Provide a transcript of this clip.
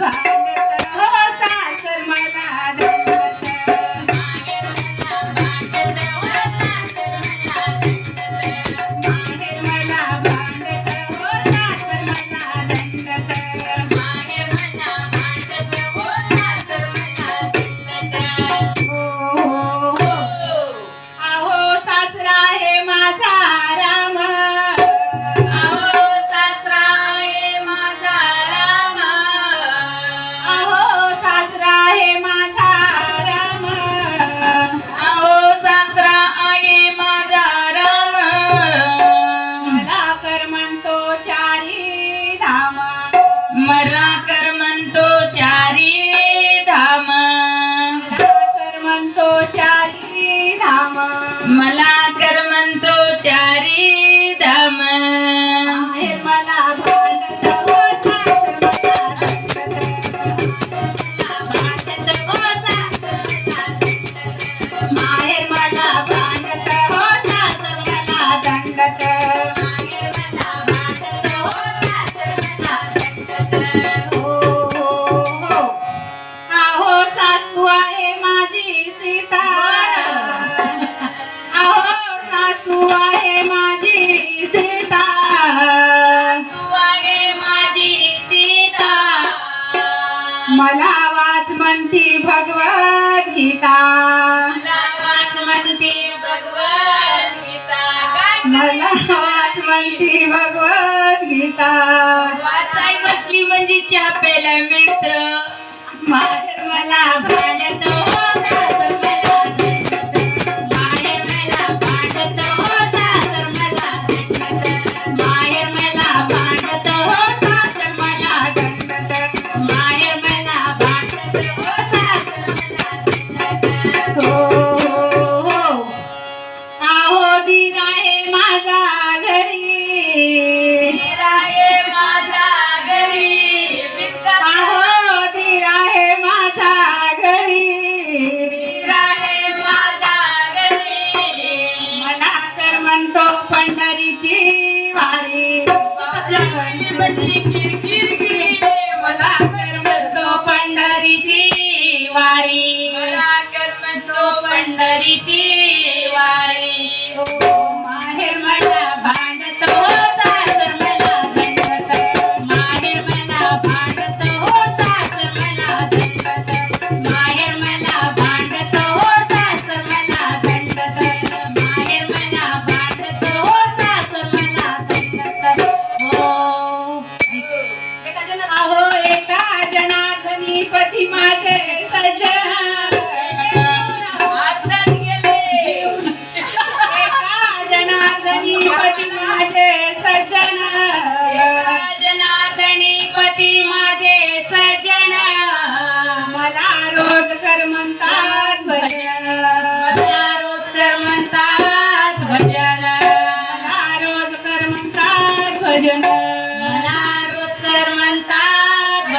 然 后 मला वाचवंती भगवत गीता. मला वाचवंती भगवत गीता. मला भगवत गीता. वाचाय बसली म्हणजे चहा प्यायला मिळत. मला भांड्यात माझी किरकिर गिरे मला करतो पंढरीची वारी. मला करतो पंढरीची वारी. करता गणपती माझे सजन गणपती माझे सजन माझे सजन मला रोज कर मला रोज कर म्हणतात भजन. मला रोज कर भजन.